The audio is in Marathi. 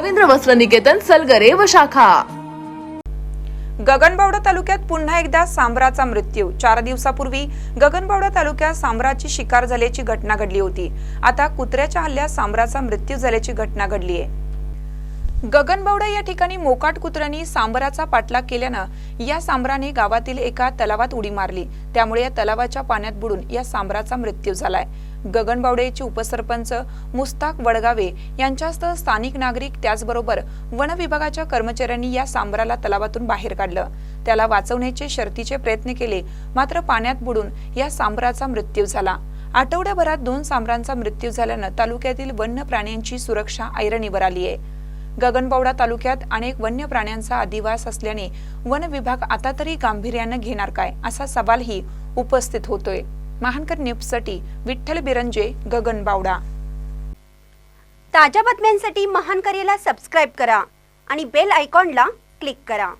रवींद्र वस्त्र निकेतन सलगरे व शाखा. गगनबावडा तालुक्यात पुन्हा एकदा सांबराचा मृत्यू. चार दिवसापूर्वी गगनबावडा तालुक्यात सांबराची शिकार झाल्याची घटना घडली होती. आता कुत्र्याच्या हल्ल्यात सांबराचा मृत्यू झाल्याची घटना घडली आहे गगनबावडा या ठिकाणी मोकाट कुत्र्यांनी सांबराचा पाठलाग केल्यानं या सांबराने गावातील एका तलावात उडी मारली. त्यामुळे या तलावाच्या पाण्यात बुडून या सांबराचा मृत्यू झालाय. गगनबावड्याचे उपसरपंच मुस्ताक वडगावे यांच्यासह स्थानिक नागरिक त्याचबरोबर वन विभागाच्या कर्मचाऱ्यांनी या सांबराला तलावातून बाहेर काढलं. त्याला वाचवण्याचे शर्तीचे प्रयत्न केले मात्र पाण्यात बुडून या सांबराचा मृत्यू झाला. आठवड्याभरात दोन सांबरांचा मृत्यू झाल्यानं तालुक्यातील वन्य प्राण्यांची सुरक्षा ऐरणीवर आली आहे गगनबावडा तालुक्यात अनेक वन्य प्राण्यांचा अधिवास असल्याने वन विभाग आता तरी गांभीर्यानं घेणार काय असा सवालही उपस्थित होतोय. महानकर न्यूजसाठी विठ्ठल बिरंजे गगनबावडा. ताज्या बातम्यांसाठी महान करेला सबस्क्राईब करा आणि बेल आयकॉनला क्लिक करा.